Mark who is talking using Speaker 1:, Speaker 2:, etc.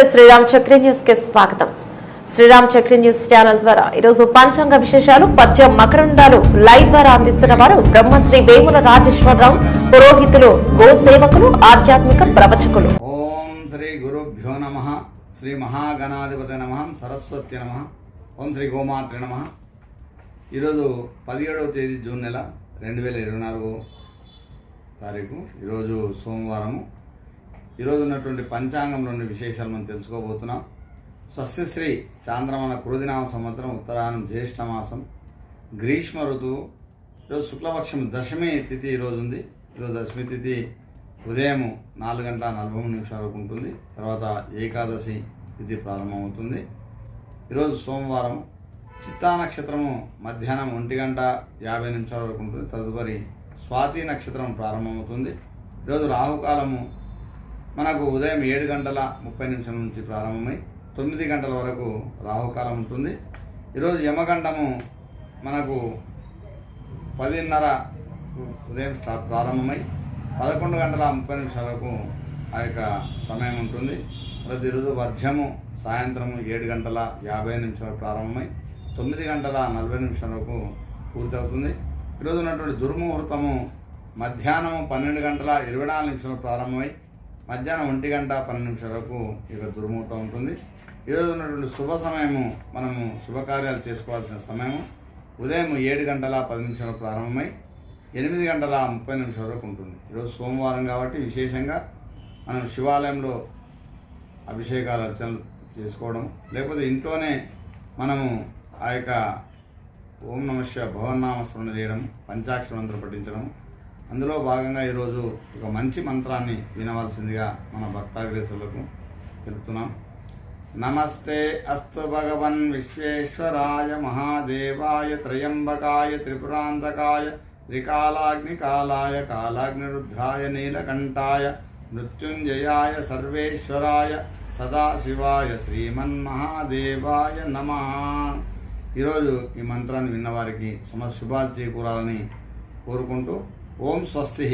Speaker 1: నమస్తే. శ్రీరామ్ చక్రి న్యూస్కి స్వాగతం. శ్రీరామ్ చక్రి న్యూస్ ఛానల్ ద్వారా ఈరోజు పంచాంగ విశేషాలు పద్యం మకరందాలు లైవ్ ద్వారా అందిస్తున్న వారు బ్రహ్మశ్రీ వేముల రాజేశ్వరరావు పురోహితులు గో సేవకులు ఆధ్యాత్మిక ప్రవచకులు.
Speaker 2: ఓం శ్రీ గురుభ్యో నమ. శ్రీ మహాగణాధిపతి నమ. సరస్వతి నమ. ఓం శ్రీ గోమాత్రి నమ. ఈరోజు పదిహేడవ తేదీ జూన్ నెల రెండు వేల ఇరవై నాలుగు తారీఖు. ఈరోజు సోమవారము. ఈరోజు ఉన్నటువంటి పంచాంగంలోని విశేషాలు మనం తెలుసుకోబోతున్నాం. స్వస్తిశ్రీ చాంద్రమణ క్రోధినామ సంవత్సరం ఉత్తరాయణం జ్యేష్ఠ మాసం. గ్రీష్మ ఋతువు. ఈరోజు శుక్లపక్షం దశమి తిథి ఈరోజు ఉంది. ఈరోజు దశమి తిథి ఉదయం నాలుగు గంటల నలభై మూడు నిమిషాల వరకు ఉంటుంది. తర్వాత ఏకాదశి తిథి ప్రారంభమవుతుంది. ఈరోజు సోమవారం. చిత్తా నక్షత్రము మధ్యాహ్నం ఒంటి గంట యాభై నిమిషాల వరకు ఉంటుంది. తదుపరి స్వాతి నక్షత్రం ప్రారంభమవుతుంది. ఈరోజు రాహుకాలము మనకు ఉదయం ఏడు గంటల ముప్పై నిమిషం నుంచి ప్రారంభమై తొమ్మిది గంటల వరకు రాహుకాలం ఉంటుంది. ఈరోజు యమగండము మనకు పదిన్నర ఉదయం స్టార్ట్ ప్రారంభమై పదకొండు గంటల ముప్పై నిమిషాలకు ఆ యొక్క సమయం ఉంటుంది. ప్రతిరోజు వర్జము సాయంత్రం ఏడు గంటల యాభై నిమిషాలకు ప్రారంభమై తొమ్మిది గంటల నలభై నిమిషాలకు పూర్తవుతుంది. ఈరోజు ఉన్నటువంటి దుర్ముహూర్తము మధ్యాహ్నం పన్నెండు గంటల ఇరవై నాలుగు నిమిషాలు ప్రారంభమై మధ్యాహ్నం ఒంటి గంట పన్నెండు నిమిషాల వరకు ఇక దుర్ముహూర్తం ఉంటుంది. ఈరోజు ఉన్నటువంటి శుభ సమయము మనము శుభకార్యాలు చేసుకోవాల్సిన సమయము. ఉదయం ఏడు గంటల పది నిమిషాలు ప్రారంభమై ఎనిమిది గంటల ముప్పై నిమిషాల వరకు ఉంటుంది. ఈరోజు సోమవారం కాబట్టి విశేషంగా మనం శివాలయంలో అభిషేకాలు అర్చనలు చేసుకోవడం. లేకపోతే ఇంట్లోనే మనము ఆ యొక్క ఓం నమ శివ భవన్నామస్మరణ చేయడం పంచాక్షర పఠించడం అందులో భాగంగా ఈరోజు ఒక మంచి మంత్రాన్ని వినవలసిందిగా మన భక్తాగ్రేసులకు తెలుపుతున్నాం. నమస్తే అస్తు భగవన్ విశ్వేశ్వరాయ మహాదేవాయ త్రయంబకాయ త్రిపురాంతకాయ త్రికాలాగ్నికాలాయ కాలాగ్నిరుద్రాయ నీలకంఠాయ మృత్యుంజయాయ సర్వేశ్వరాయ సదాశివాయ శ్రీమన్మహాదేవాయ నమ. ఈరోజు ఈ మంత్రాన్ని విన్నవారికి సమశుభాలు చేకూరాలని కోరుకుంటూ ఓం స్వస్తి